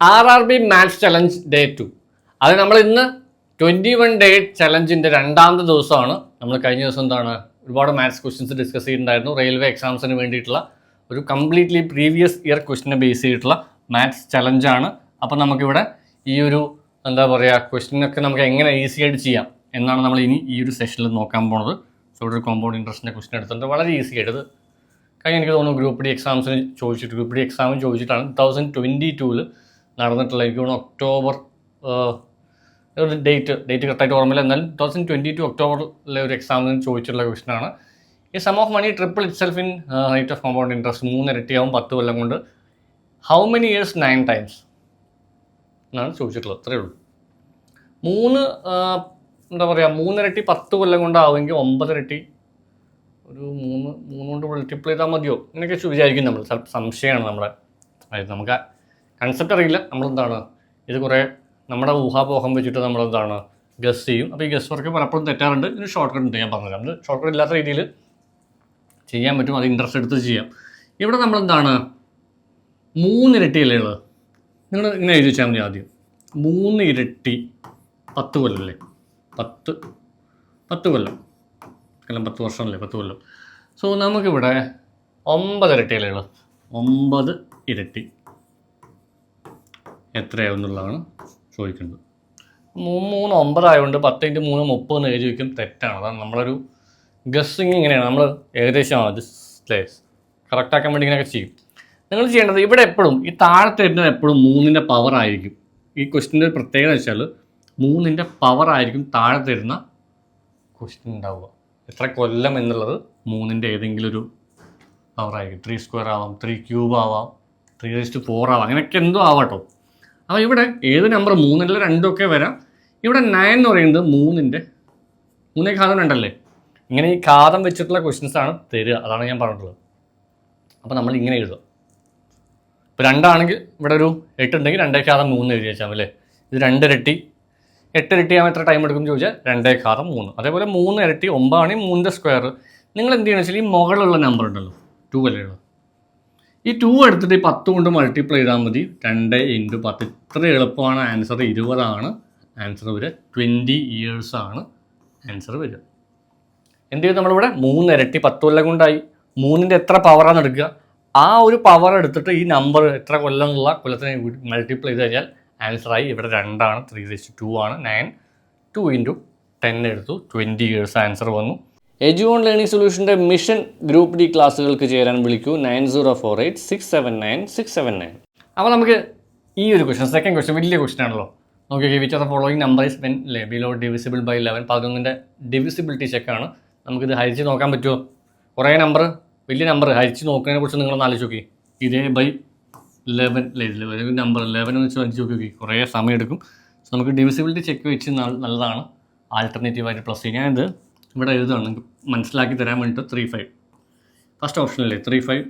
R R B maths challenge day two അത് നമ്മൾ ഇന്ന് ട്വന്റി വൺ ഡേ ചലഞ്ചിന്റെ രണ്ടാമത്തെ ദിവസമാണ്. നമ്മൾ കഴിഞ്ഞ ദിവസം എന്താണ് ഒരുപാട് മാത്സ് ക്വസ്റ്റ്യൻസ് ഡിസ്കസ് ചെയ്തിട്ടുണ്ടായിരുന്നു. റെയിൽവേ എക്സാംസിന് വേണ്ടിയിട്ടുള്ള ഒരു കംപ്ലീറ്റ്ലി പ്രീവിയസ് ഇയർ ക്വസ്റ്റിനെ ബേസ് ചെയ്തിട്ടുള്ള മാത്സ് ചലഞ്ചാണ് അപ്പം നമുക്കിവിടെ ഈ ഒരു എന്താ പറയുക ക്വസ്റ്റിനൊക്കെ നമുക്ക് എങ്ങനെ ഈസി ആയിട്ട് ചെയ്യാം എന്നാണ് നമ്മൾ ഇനി ഈ ഒരു സെഷനിൽ നോക്കാൻ പോണത്. സോ ഇവിടെ ഒരു കോമ്പൗണ്ട് ഇൻട്രസ്റ്റിന്റെ ക്വസ്റ്റ്യൻ എടുത്തിട്ടുണ്ട്. വളരെ ഈസി ആയിട്ട് കഴിഞ്ഞ എനിക്ക് തോന്നുന്നു ഗ്രൂപ്പ് ഡി എക്സാംസിന് ചോദിച്ചിട്ട് ഗ്രൂപ്പ് ഡി എക്സാമിന് ചോദിച്ചിട്ടാണ്. ടു തൗസൻഡ് ട്വന്റി ടൂവിൽ നടന്നിട്ടുള്ള എനിക്ക് ഒക്ടോബർ ഒരു ഡേറ്റ് ഡേറ്റ് കറക്റ്റായിട്ട് ഓർമ്മയില്ല. എന്നാലും ടു തൗസൻഡ് ട്വന്റി ടു ഒക്ടോബറിലെ ഒരു എക്സാമിന് ചോദിച്ചിട്ടുള്ള ക്വസ്റ്റനാണ് ഈ sum of money triple itself in rate of compound interest മൂന്ന് ഇരട്ടിയാവും പത്ത് കൊല്ലം കൊണ്ട്. How many years nine times എന്നാണ് ചോദിച്ചിട്ടുള്ളത്. അത്രയേ ഉള്ളൂ. മൂന്ന് എന്താ പറയുക മൂന്നിരട്ടി പത്ത് കൊല്ലം കൊണ്ടാവുമെങ്കിൽ ഒമ്പതിരട്ടി ഒരു മൂന്ന് മൂന്ന് കൊണ്ട് മൾട്ടിപ്ലൈ ചെയ്താൽ മതിയോ? ഇങ്ങനെയൊക്കെ വിചാരിക്കും നമ്മൾ. സംശയമാണ് നമ്മുടെ. അതായത് നമുക്ക് കൺസെപ്റ്റ് അറിയില്ല. നമ്മളെന്താണ്? ഇത് കുറേ നമ്മുടെ ഊഹാപോഹം വെച്ചിട്ട് നമ്മളെന്താണ്? ഗസ് ചെയ്യും. അപ്പോൾ ഈ ഗസ് വർക്ക് പലപ്പോഴും തെറ്റാറുണ്ട്. ഇതിന് ഷോർട്ട് കട്ട് ഉണ്ട് ഞാൻ പറഞ്ഞത് നമ്മൾ ഷോർട്ട് കട്ട് ഇല്ലാത്ത രീതിയിൽ ചെയ്യാൻ പറ്റും. അത് ഇൻട്രസ്റ്റ് എടുത്ത് ചെയ്യാം. ഇവിടെ നമ്മളെന്താണ്? മൂന്നിരട്ടിയല്ലേ ഉള്ളത്? നിങ്ങൾ ഇങ്ങനെ എഴുതി വെച്ചാൽ മതി ആദ്യം. മൂന്ന് ഇരട്ടി പത്ത് കൊല്ലല്ലേ പത്ത് പത്ത് കൊല്ലം. കൊല്ലം പത്ത് വർഷമല്ലേ? പത്ത് കൊല്ലം. സോ നമുക്കിവിടെ ഒമ്പത് ഇരട്ടിയല്ലേ ഉള്ളത്? ഒമ്പത് ഇരട്ടി. എത്രയാവുന്നുള്ളതാണ് ചോദിക്കുന്നത് മൂന്ന് മൂന്ന് ഒമ്പതായതുകൊണ്ട് പത്ത് ഇന്റ് മൂന്ന് മുപ്പത് എന്ന് എഴുതി വയ്ക്കും തെറ്റാണ്. അതാണ് നമ്മളൊരു ഗസ്സിങ് ഇങ്ങനെയാണ്. നമ്മൾ ഏകദേശമാണ് അത് കറക്റ്റാക്കാൻ വേണ്ടി ഇങ്ങനെയൊക്കെ ചെയ്യും. നിങ്ങൾ ചെയ്യേണ്ടത് ഇവിടെ എപ്പോഴും ഈ താഴത്തെ വരുന്നത് എപ്പോഴും മൂന്നിന്റെ പവർ ആയിരിക്കും. ഈ ക്വസ്റ്റിന്റെ പ്രത്യേകത വെച്ചാൽ മൂന്നിന്റെ പവർ ആയിരിക്കും താഴെ തരുന്ന ക്വസ്റ്റ്യൻ ഉണ്ടാവുക. എത്ര കൊല്ലം എന്നുള്ളത് മൂന്നിന്റെ ഏതെങ്കിലും ഒരു പവർ ആയിരിക്കും. ത്രീ സ്ക്വയർ ആവാം ത്രീ ക്യൂബ് ആവാം ത്രീ റേസ്റ്റ് ഫോർ ആവാം. അങ്ങനെയൊക്കെ എന്തോ ആവാട്ടോ അപ്പോൾ ഇവിടെ ഏത് നമ്പർ മൂന്നല്ല രണ്ടൊക്കെ വരാം. ഇവിടെ നയൻ എന്ന് പറയുന്നത് മൂന്നിന്റെ മൂന്നേ ഘാതം രണ്ടല്ലേ? ഇങ്ങനെ ഈ ഘാതം വെച്ചിട്ടുള്ള ക്വസ്റ്റ്യൻസ് ആണ് തരിക. അതാണ് ഞാൻ പറഞ്ഞിട്ടുള്ളത്. അപ്പോൾ നമ്മൾ ഇങ്ങനെ എഴുതുക. ഇപ്പോൾ രണ്ടാണെങ്കിൽ ഇവിടെ ഒരു എട്ടുണ്ടെങ്കിൽ രണ്ടേ ഘാതം മൂന്ന് എഴുതി വെച്ചാൽ അല്ലേ? ഇത് രണ്ടിരട്ടി എട്ട് ഇരട്ടി ആകുമ്പോൾ എത്ര ടൈം എടുക്കും ചോദിച്ചാൽ രണ്ടേ ഘാതം മൂന്ന്. അതേപോലെ മൂന്ന് ഇരട്ടി ഒമ്പതാണെങ്കിൽ മൂന്നിന്റെ സ്ക്വയർ നിങ്ങൾ എന്ത് ചെയ്യണമെന്ന് വെച്ചാൽ ഈ മുകളിലുള്ള നമ്പർ ഉണ്ടല്ലോ. ടു അല്ലേ ഈ ടു എടുത്തിട്ട് ഈ പത്ത് കൊണ്ട് മൾട്ടിപ്ലൈ ചെയ്താൽ മതി. രണ്ട് ഇന്റു പത്ത്. ഇത്ര എളുപ്പമാണ് ആൻസർ ഇരുപതാണ് ആൻസർ വരിക. ട്വന്റി ഇയേഴ്സാണ് ആൻസർ വരിക. എന്ത് ചെയ്യും നമ്മളിവിടെ? മൂന്ന് ഇരട്ടി പത്ത് കൊല്ലം കൊണ്ടായി. മൂന്നിന്റെ എത്ര പവറാണ് എടുക്കുക? ആ ഒരു പവർ എടുത്തിട്ട് ഈ നമ്പർ എത്ര കൊല്ലം എന്നുള്ള കൊല്ലത്തിനെ മൾട്ടിപ്ലൈ ചെയ്ത് കഴിഞ്ഞാൽ ആൻസറായി ഇവിടെ രണ്ടാണ്. ത്രീ സിക്സ് ടു ആണ്. നയൻ ടു ഇന്റു ടെൻ എടുത്തു. ട്വന്റി ഇയേഴ്സ് ആൻസർ വന്നു. എജു ഓൺ ലേണിംഗ് സൊല്യൂഷന്റെ മിഷൻ ഗ്രൂപ്പ് ഡി ക്ലാസ്സുകൾക്ക് ചേരാൻ വിളിക്കൂ nine zero four eight six seven nine six seven nine. അപ്പോൾ നമുക്ക് ഈ ഒരു ക്വസ്റ്റൻ സെക്കൻഡ് ക്വസ്റ്റൻ വലിയ ക്വസ്റ്റൻ ആണല്ലോ. നോക്കി which of following number is when lay below divisible by eleven പതിനൊന്നിന്റെ divisibility ചെക്കാണ് നമുക്കിത് ഹരിച്ച് നോക്കാൻ പറ്റുമോ? കുറേ നമ്പർ വലിയ നമ്പർ ഹരിച്ച് നോക്കുന്നതിനെ കുറിച്ച് നിങ്ങളൊന്ന് ആലോചിച്ച് നോക്കി. ഇതേ ബൈ ലെവൻ നമ്പർ ലെവൻ എന്ന് വെച്ച് ഹരിച്ച് നോക്കി. കുറേ സമയം എടുക്കും. സോ നമുക്ക് ഡിവിസിബിലിറ്റി ചെക്ക് വെച്ച് നല്ലതാണ്. ആൾട്ടർനേറ്റീവായിട്ട് പ്ലസ് ചെയ്യാൻ ഞാനിത് ഇവിടെ എഴുതുകയാണ് നിങ്ങൾക്ക് മനസ്സിലാക്കി തരാൻ വേണ്ടിയിട്ട് ത്രീ ഫൈവ് ഫസ്റ്റ് ഓപ്ഷനല്ലേ ത്രീ ഫൈവ്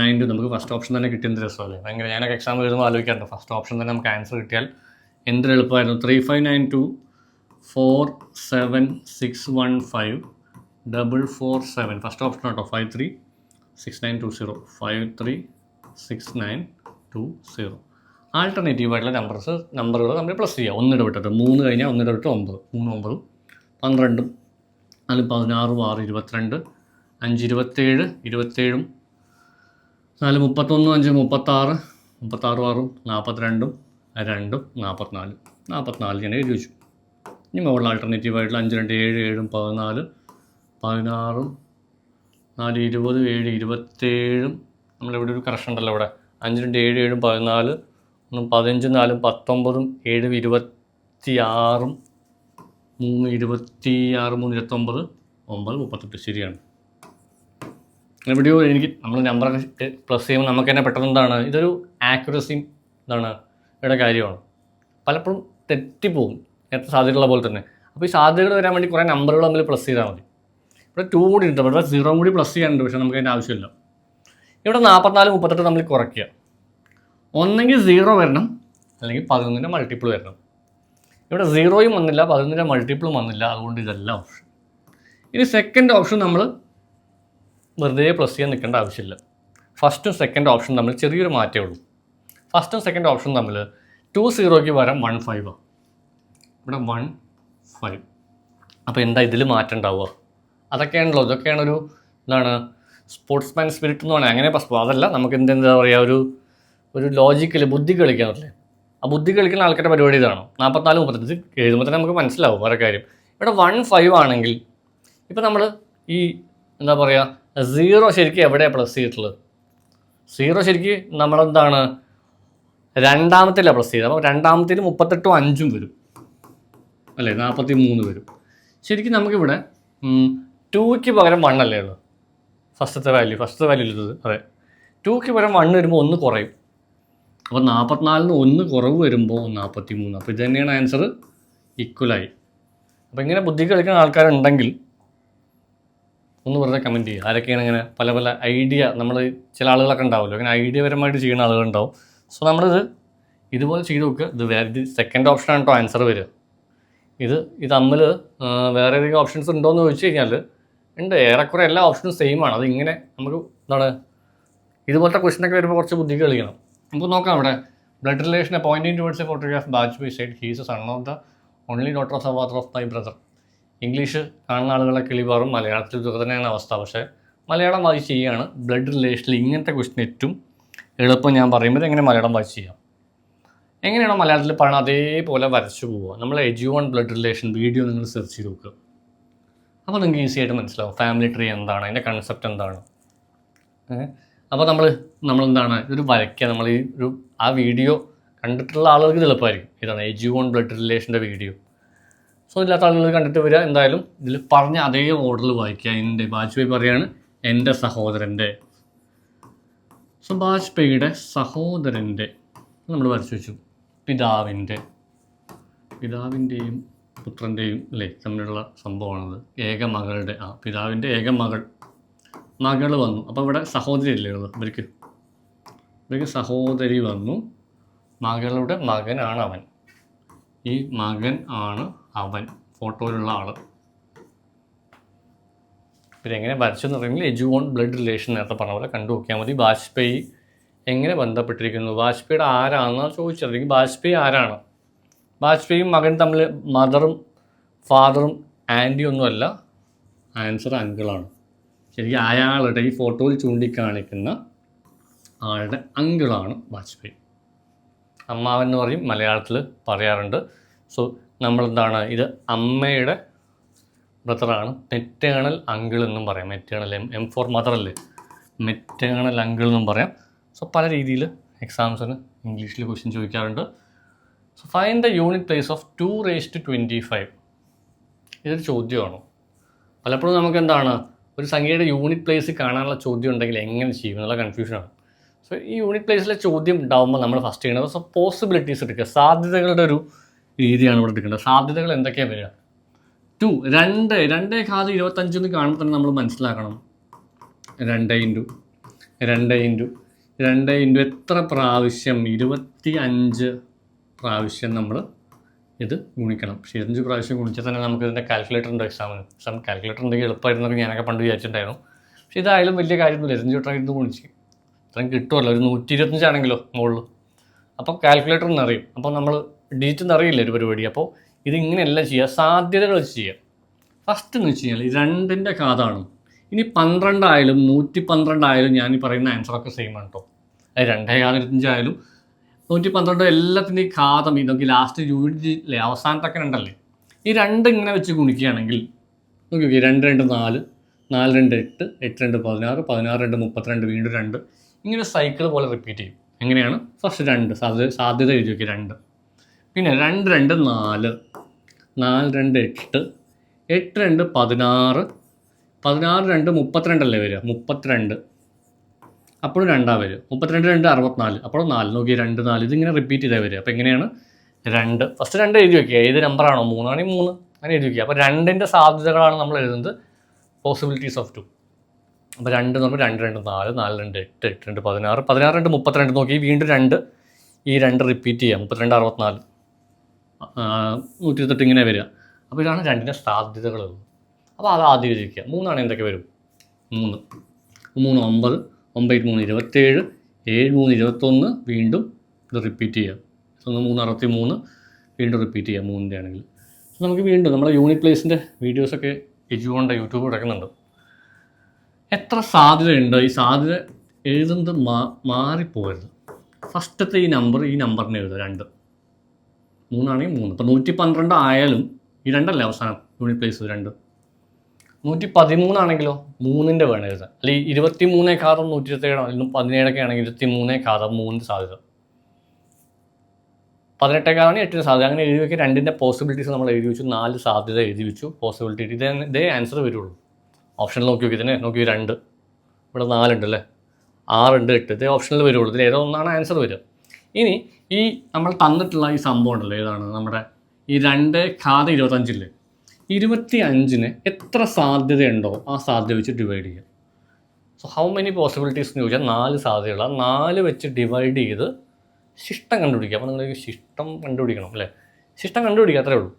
നയൻ ടു നമുക്ക് ഫസ്റ്റ് ഓപ്ഷൻ തന്നെ കിട്ടിയ എന്ത് രസമല്ലേ? ഭയങ്കര ഞാനൊക്കെ എക്സാം എഴുതുമ്പോൾ ആലോചിക്കാറുണ്ട്. ഫസ്റ്റ് ഓപ്ഷൻ തന്നെ നമുക്ക് ആൻസർ കിട്ടിയാൽ എന്ത് എളുപ്പമായിരുന്നു? Three five nine two four seven six one five double four seven first option കേട്ടോ five three six nine two zero five three six nine two zero ആൾട്ടർനേറ്റീവായിട്ടുള്ള numbers നമ്പറുകൾ നമ്മൾ plus ചെയ്യുക ഒന്നിടവിട്ടിട്ട് മൂന്ന് കഴിഞ്ഞാൽ ഒന്നിടവിട്ട് ഒമ്പത്. മൂന്ന് ഒമ്പതും പന്ത്രണ്ടും നാല് പതിനാറും ആറ് ഇരുപത്തിരണ്ട് അഞ്ച് ഇരുപത്തേഴ് ഇരുപത്തേഴും നാല് മുപ്പത്തൊന്നും അഞ്ച് മുപ്പത്താറ് മുപ്പത്താറും ആറും നാൽപ്പത്തിരണ്ടും രണ്ടും നാൽപ്പത്തിനാല് നാൽപ്പത്തിനാല് ഞാൻ എഴുതി വെച്ചു. ഇനി മുകളിൽ ആൾട്ടർനേറ്റീവായിട്ടുള്ള അഞ്ച് രണ്ട് ഏഴ് ഏഴും പതിനാല് പതിനാറും നാല് ഇരുപത് ഏഴ് ഇരുപത്തേഴും നമ്മളിവിടെ ഒരു കറക്ഷൻ ഉണ്ടല്ലോ ഇവിടെ. അഞ്ച് രണ്ട് ഏഴ് ഏഴും പതിനാല് പതിനഞ്ചും നാലും പത്തൊമ്പതും ഏഴും ഇരുപത്തി ആറും മൂന്ന് ഇരുപത്തി ആറ് മൂന്ന് ഇരുപത്തൊമ്പത് ഒമ്പത് മുപ്പത്തെട്ട് ശരിയാണ്. എവിടെയോ എനിക്ക് നമ്മൾ നമ്പറൊക്കെ പ്ലസ് ചെയ്യുമ്പോൾ നമുക്ക് തന്നെ പെട്ടെന്ന് എന്താണ് ഇതൊരു ആക്യുറസിയും എന്താണ് ഇവിടെ കാര്യമാണ്. പലപ്പോഴും തെറ്റിപ്പോകും നേരത്തെ സാധ്യതയുള്ള പോലെ തന്നെ. അപ്പോൾ ഈ സാധ്യതകൾ വരാൻ വേണ്ടി കുറേ നമ്പറുകൾ തമ്മിൽ പ്ലസ് ചെയ്താൽ മതി. ഇവിടെ ടു കൂടി ഉണ്ട് ഇവിടെ സീറോ കൂടി പ്ലസ് ചെയ്യാനുണ്ട് പക്ഷേ നമുക്ക് അതിന്റെ ആവശ്യമില്ല. ഇവിടെ നാൽപ്പത്തിനാല് മുപ്പത്തെട്ട് നമ്മൾ കുറയ്ക്കുക. ഒന്നെങ്കിൽ സീറോ വരണം അല്ലെങ്കിൽ പതിനൊന്നിന്റെ മൾട്ടിപ്പിൾ വരണം. ഇവിടെ സീറോയും വന്നില്ല പതിനൊന്നിന്റെ മൾട്ടിപ്പിളും വന്നില്ല. അതുകൊണ്ട് ഇതല്ല ഓപ്ഷൻ ഇനി സെക്കൻഡ് ഓപ്ഷൻ നമ്മൾ വെറുതെ പ്ലസ് ചെയ്യാൻ നിൽക്കേണ്ട ആവശ്യമില്ല. ഫസ്റ്റും സെക്കൻഡ് ഓപ്ഷൻ തമ്മിൽ ചെറിയൊരു മാറ്റേ ഉള്ളൂ. ഫസ്റ്റും സെക്കൻഡ് ഓപ്ഷൻ തമ്മിൽ ടു സീറോയ്ക്ക് വരാം വൺ ഫൈവ് ഇവിടെ വൺ ഫൈവ് അപ്പോൾ എന്താ ഇതിൽ മാറ്റം ഉണ്ടാവുക? അതൊക്കെയാണല്ലോ ഇതൊക്കെയാണ് ഒരു എന്താണ് സ്പോർട്സ്മാൻ സ്പിരിറ്റ് എന്ന് പറയുന്നത് അങ്ങനെ അതല്ല നമുക്ക് എന്ത് എന്താ പറയുക ഒരു ഒരു ലോജിക്കൽ ബുദ്ധി കളിക്കാറില്ലേ ആ ബുദ്ധി കളിക്കുന്ന ആൾക്കാരുടെ പരിപാടി ഇതാണ്? നാൽപ്പത്തിനാല് മുപ്പത്തഞ്ച് എഴുതുമ്പോൾ തന്നെ നമുക്ക് മനസ്സിലാവും വേറെ കാര്യം. ഇവിടെ വൺ ഫൈവ് ആണെങ്കിൽ ഇപ്പം നമ്മൾ ഈ എന്താ പറയുക സീറോ ശരിക്കും എവിടെയാണ് പ്ലസ് ചെയ്തിട്ടുള്ളത്? സീറോ ശരിക്കും നമ്മളെന്താണ്? രണ്ടാമത്തിലാണ് പ്ലസ് ചെയ്തത്. അപ്പോൾ രണ്ടാമത്തേൽ മുപ്പത്തെട്ടും അഞ്ചും വരും. അല്ലേ? നാൽപ്പത്തി മൂന്ന് വരും. ശരിക്കും നമുക്കിവിടെ ടൂക്ക് പകരം വണ്ണല്ലേ ഉള്ളത് ഉള്ളൂ? ഫസ്റ്റത്തെ വാല്യൂ ഫസ്റ്റത്തെ വാല്യൂ ഉള്ളത് അതെ. ടൂക്ക് പകരം വണ്ണ് വരുമ്പോൾ ഒന്ന് കുറയും. അപ്പോൾ നാൽപ്പത്തിനാലിന് ഒന്ന് കുറവ് വരുമ്പോൾ നാൽപ്പത്തി മൂന്ന് അപ്പോൾ ഇത് തന്നെയാണ് ആൻസർ ഈക്വലായി അപ്പോൾ ഇങ്ങനെ ബുദ്ധി കളിക്കുന്ന ആൾക്കാരുണ്ടെങ്കിൽ ഒന്ന് വെറുതെ കമന്റ് ചെയ്യുക. ആരൊക്കെയാണ് ഇങ്ങനെ പല പല ഐഡിയ നമ്മൾ ചില ആളുകളൊക്കെ ഉണ്ടാവുമല്ലോ. അങ്ങനെ ഐഡിയ പരമായിട്ട് ചെയ്യുന്ന ആളുകളുണ്ടാവും. സോ നമ്മളിത് ഇതുപോലെ ചെയ്ത് നോക്കുക. ഇത് വേറെ ഇത് സെക്കൻഡ് ഓപ്ഷനാണ് കേട്ടോ ആൻസർ വരിക. ഇത് ഇത് തമ്മിൽ വേറെ ഏതെങ്കിലും ഓപ്ഷൻസ് ഉണ്ടോ എന്ന് ചോദിച്ചു കഴിഞ്ഞാൽ ഉണ്ട്. ഏറെക്കുറെ എല്ലാ ഓപ്ഷനും സെയിം ആണ്. അത് ഇങ്ങനെ നമുക്ക് എന്താണ് ഇതുപോലത്തെ ക്വസ്റ്റനൊക്കെ വരുമ്പോൾ കുറച്ച് ബുദ്ധി കളിക്കണം. നമുക്ക് നോക്കാം അവിടെ. Blood റിലേഷനെ pointing towards a photograph batch by side he's son of the only daughter of the father of my brother English കാണുന്ന ആളുകളെ കിളിപാറും മലയാളത്തിൽ ഇതൊക്കെ അവസ്ഥ. പക്ഷേ മലയാളം വായിച്ച് ചെയ്യുകയാണ്. ബ്ലഡ് റിലേഷനിൽ ഇങ്ങനത്തെ ക്വസ്റ്റ്യൻ ഏറ്റവും എളുപ്പം ഞാൻ പറയുമ്പോൾ എങ്ങനെ മലയാളം വായിച്ച് ചെയ്യാം? എങ്ങനെയാണോ മലയാളത്തിൽ പറയുന്നത് അതേപോലെ വരച്ചു പോവുക. നമ്മൾ Edu One blood relation video നിങ്ങൾ സെർച്ച് ചെയ്ത് നോക്കുക അപ്പോൾ നിങ്ങൾക്ക് ഈസി ആയിട്ട് മനസ്സിലാവും. ഫാമിലി ട്രീ എന്താണ്? അതിന്റെ കൺസെപ്റ്റ് എന്താണ്? അപ്പോൾ നമ്മൾ നമ്മളെന്താണ്? ഇതൊരു വരയ്ക്കുക നമ്മൾ ഈ ഒരു ആ വീഡിയോ കണ്ടിട്ടുള്ള ആളുകൾക്ക് ഇത് എളുപ്പമായിരിക്കും. ഇതാണ് എജു വൺ ബ്ലഡ് റിലേഷന്റെ വീഡിയോ. സോ ഇല്ലാത്ത ആളുകൾ കണ്ടിട്ട് വരിക. എന്തായാലും ഇതിൽ പറഞ്ഞ അതേ ഓർഡറിൽ വായിക്കുക എന്റെ വാജ്പേയി പറയാണ് എന്റെ സഹോദരന്റെ സോ വാജ്പേയിയുടെ സഹോദരന്റെ നമ്മൾ വരച്ചു വെച്ചു. പിതാവിന്റെ പിതാവിന്റെയും പുത്രന്റെയും അല്ലേ? തമ്മിലുള്ള സംഭവമാണത്. ഏക മകളുടെ ആ പിതാവിന്റെ ഏക മകൾ. മകൾ വന്നു. അപ്പോൾ ഇവിടെ സഹോദരി അല്ലേ ഉള്ളത്? ഇവർക്ക്? ഇവർക്ക് സഹോദരി വന്നു. മകളുടെ മകനാണ് അവൻ. ഈ മകൻ ആണ് അവൻ. ഫോട്ടോയിലുള്ള ആൾ പിന്നെ എങ്ങനെ വരച്ചെന്ന് പറയുമ്പോൾ എജു ഓൺ ബ്ലഡ് റിലേഷൻ നേരത്തെ പറഞ്ഞ പോലെ കണ്ടു നോക്കിയാൽ മതി. വാജ്പേയി എങ്ങനെ ബന്ധപ്പെട്ടിരിക്കുന്നു? വാജ്പേയിയുടെ ആരാണെന്ന് ചോദിച്ചത്. വാജ്പേയി ആരാണ്? വാജ്പേയും മകൻ തമ്മിൽ മദറും ഫാദറും ആന്റി ഒന്നുമല്ല. ആൻസർ അങ്കിളാണ് ശരിക്കും അയാളുടെ ഈ ഫോട്ടോയിൽ ചൂണ്ടിക്കാണിക്കുന്ന ആളുടെ അങ്കിളാണ് വാജ്പേയി. അമ്മാവൻ എന്ന് പറയും മലയാളത്തിൽ പറയാറുണ്ട്. സോ നമ്മളെന്താണ് ഇത് അമ്മയുടെ ബ്രദറാണ് മെറ്റേണൽ അങ്കിൾ എന്നും പറയാം. Maternal M M for mother അല്ലേ? മെറ്റേണൽ അങ്കിൾ എന്നും പറയാം. സോ പല രീതിയിൽ എക്സാംസിന് ഇംഗ്ലീഷിൽ ക്വസ്റ്റ്യൻ ചോദിക്കാറുണ്ട്. So find the unit place of two raise two twenty five ഇതൊരു ചോദ്യമാണ്? പലപ്പോഴും നമുക്ക് എന്താണ് ഒരു സംഖ്യയുടെ യൂണിറ്റ് പ്ലേസ് കാണാനുള്ള ചോദ്യം ഉണ്ടെങ്കിൽ എങ്ങനെ ചെയ്യും എന്നുള്ള കൺഫ്യൂഷനാണ് സോ ഈ യൂണിറ്റ് പ്ലേസിലെ ചോദ്യം ഉണ്ടാകുമ്പോൾ നമ്മൾ ഫസ്റ്റ് ചെയ്യണത് സോ പോസിബിലിറ്റീസ് എടുക്കുക. സാധ്യതകളുടെ ഒരു രീതിയാണ് ഇവിടെ എടുക്കേണ്ടത്. സാധ്യതകൾ എന്തൊക്കെയാണ് വരിക? ടു രണ്ട് രണ്ടേ കാത് ഇരുപത്തഞ്ചെന്ന് കാണുമ്പോൾ തന്നെ നമ്മൾ മനസ്സിലാക്കണം. രണ്ട് ഇന്റു രണ്ട് ഇന്റു രണ്ട് ഇന്റു എത്ര പ്രാവശ്യം? ഇരുപത്തി അഞ്ച് പ്രാവശ്യം നമ്മൾ ഇത് ഗുണിക്കണം. പക്ഷേ ഇരുപത്തഞ്ച് പ്രാവശ്യം ഗുണിച്ചാൽ തന്നെ നമുക്ക് ഇതിന്റെ കാൽക്കുലേറ്റർ ഉണ്ട് എക്സാമിന് എക്സാം കാൽക്കുലേറ്റർ ഉണ്ടെങ്കിൽ എളുപ്പമായിരുന്നൊക്കെ ഞാനൊക്കെ പണ്ട് വിചാരിച്ചിട്ടുണ്ടായിരുന്നു. പക്ഷേ ഇതായാലും വലിയ കാര്യമൊന്നുമില്ല. ഇരുപത്തഞ്ച് വട്ടം ഇരുന്ന് ഗുണിച്ച്. ഇത്രയും കിട്ടുമല്ലോ. ഒരു നൂറ്റി ഇരുപത്തഞ്ചാണെങ്കിലോ മുകളിൽ അപ്പോൾ കാൽക്കുലേറ്റർ എന്നറിയും അപ്പോൾ നമ്മൾ ഡിജിറ്റ് എന്നറിയില്ല ഒരു പരിപാടി? അപ്പോൾ ഇത് ഇങ്ങനെയല്ല ചെയ്യുക. സാധ്യതകൾ വെച്ച് ചെയ്യുക. ഫസ്റ്റ് എന്ന് വെച്ച് കഴിഞ്ഞാൽ രണ്ടിന്റെ കാതാണ്. ഇനി പന്ത്രണ്ടായാലും നൂറ്റി പന്ത്രണ്ടായാലും ഞാൻ ഈ പറയുന്ന ആൻസറൊക്കെ സെയിം ആണ് കേട്ടോ അത് രണ്ടേ കാലം ഇരുപത്തഞ്ചായാലും നൂറ്റി പന്ത്രണ്ട് എല്ലാത്തിന്റെയും ഘാതം ഈ നോക്കി ലാസ്റ്റ് യൂണിറ്റ് അവസാനത്തൊക്കെ ഉണ്ടല്ലേ ഈ രണ്ട് ഇങ്ങനെ വെച്ച് ഗുണിക്കുകയാണെങ്കിൽ നോക്കി നോക്കി രണ്ട് രണ്ട് നാല് നാല് രണ്ട് എട്ട് എട്ട് രണ്ട് പതിനാറ് പതിനാറ് രണ്ട് മുപ്പത്തിരണ്ട് വീണ്ടും രണ്ട്. ഇങ്ങനെ സൈക്കിൾ പോലെ റിപ്പീറ്റ് ചെയ്യും. എങ്ങനെയാണ്? ഫസ്റ്റ് രണ്ട് സാധ്യത സാധ്യത എഴുതി നോക്കി രണ്ട്. പിന്നെ രണ്ട് രണ്ട് നാല് നാല് രണ്ട് എട്ട് എട്ട് രണ്ട് പതിനാറ് പതിനാറ് രണ്ട് മുപ്പത്തിരണ്ടല്ലേ വരിക? മുപ്പത്തിരണ്ട്. അപ്പോഴും രണ്ടാ വരിക മുപ്പത്തിരണ്ട് രണ്ട് അറുപത്തിനാല്. അപ്പോൾ നാല്. നോക്കി രണ്ട് നാല്. ഇതിങ്ങനെ റിപ്പീറ്റ് ചെയ്താൽ വരിക. അപ്പോൾ എങ്ങനെയാണ്? രണ്ട്. ഫസ്റ്റ് രണ്ട് എഴുതി വയ്ക്കുക ഏത് നമ്പറാണോ മൂന്നാണെങ്കിൽ മൂന്ന് അങ്ങനെ എഴുതി വയ്ക്കുക അപ്പോൾ രണ്ടിന്റെ സാധ്യതകളാണ് നമ്മൾ എഴുതുന്നത്. പോസിബിലിറ്റീസ് ഓഫ് ടു അപ്പോൾ രണ്ട് എന്ന് പറയുമ്പോൾ രണ്ട് രണ്ട് നാല്. നാല് രണ്ട് എട്ട് എട്ട് രണ്ട് പതിനാറ്. പതിനാറ് രണ്ട് മുപ്പത്തിരണ്ട്. നോക്കി വീണ്ടും രണ്ട്. ഈ രണ്ട് റിപ്പീറ്റ് ചെയ്യാം മുപ്പത്തിരണ്ട് അറുപത്തിനാല്. നൂറ്റി ഇരുപത്തെട്ട് ഇങ്ങനെ വരിക. അപ്പോൾ ഇതാണ് രണ്ടിന്റെ സാധ്യതകൾ അപ്പോൾ അത് ആദ്യം എഴുതിയിരിക്കുക മൂന്നാണ് എന്തൊക്കെ വരും? മൂന്ന്. മൂന്ന് ഒമ്പത്. ഒമ്പത് മൂന്ന് ഇരുപത്തേഴ് ഏഴ് മൂന്ന് ഇരുപത്തൊന്ന് വീണ്ടും ഇത് റിപ്പീറ്റ് ചെയ്യുക ഒന്ന് മൂന്ന് അറുപത്തി മൂന്ന് വീണ്ടും റിപ്പീറ്റ് ചെയ്യുക മൂന്നിന്റെ ആണെങ്കിൽ. നമുക്ക് വീണ്ടും നമ്മുടെ യൂണിറ്റ് പ്ലേസിന്റെ വീഡിയോസൊക്കെ എജുകൊണ്ട് യൂട്യൂബ് കിടക്കുന്നുണ്ട്. എത്ര സാധ്യതയുണ്ട്? ഈ സാധ്യത എഴുതുന്നത് മാ മാറിപ്പോകരുത്. ഫസ്റ്റത്തെ ഈ നമ്പർ ഈ നമ്പറിനെ എഴുതുക രണ്ട്. മൂന്നാണെങ്കിൽ മൂന്ന്. ഇപ്പോൾ നൂറ്റി പന്ത്രണ്ട് ആയാലും ഈ രണ്ടല്ലേ അവസാനം യൂണിറ്റ് പ്ലേസ് രണ്ട്? നൂറ്റി പതിമൂന്നാണെങ്കിലോ മൂന്നിന്റെ വേണം എഴുതാൻ. അല്ലെങ്കിൽ ഇരുപത്തി മൂന്നേ ഘാതം നൂറ്റി ഇരുപത്തേഴോ അല്ലെങ്കിൽ പതിനേഴൊക്കെ ആണെങ്കിൽ ഇരുപത്തി മൂന്നേ ഘാതം മൂന്നിന്റെ സാധ്യത. പതിനെട്ടേക്കാണ് എട്ടിന് സാധ്യത. അങ്ങനെ എഴുതി വെക്കുക രണ്ടിന്റെ പോസിബിലിറ്റീസ് നമ്മൾ എഴുതി വെച്ചു നാല് സാധ്യത എഴുതി വെച്ചു പോസിബിലിറ്റി ഇതേ ഇതേ ആൻസർ വരുള്ളൂ. ഓപ്ഷനിൽ നോക്കി നോക്കി ഇതിനെ നോക്കി രണ്ട്. ഇവിടെ നാലുണ്ട് അല്ലേ? ആറുണ്ട് എട്ട്. ഇതേ ഓപ്ഷനിൽ വരുള്ളൂ. ഇതിൽ ഏതോ ഒന്നാണ് ആൻസർ വരിക. ഇനി ഈ നമ്മൾ തന്നിട്ടുള്ള ഈ സംഭവം ഉണ്ടല്ലോ ഏതാണ്? നമ്മുടെ ഈ രണ്ട് ഖാദ ഇരുപത്തഞ്ചില്ലേ? ഇരുപത്തി അഞ്ചിന് എത്ര സാധ്യതയുണ്ടോ ആ സാധ്യത വെച്ച് ഡിവൈഡ് ചെയ്യുക. സോ ഹൗ മെനി പോസിബിലിറ്റീസ് എന്ന് ചോദിച്ചാൽ നാല് സാധ്യതകൾ ആ നാല് വെച്ച് ഡിവൈഡ് ചെയ്ത് ശിഷ്ടം കണ്ടുപിടിക്കുക. അപ്പോൾ നിങ്ങൾ ശിഷ്ടം കണ്ടുപിടിക്കണം അല്ലേ? ശിഷ്ടം കണ്ടുപിടിക്കുക അത്രേ ഉള്ളൂ.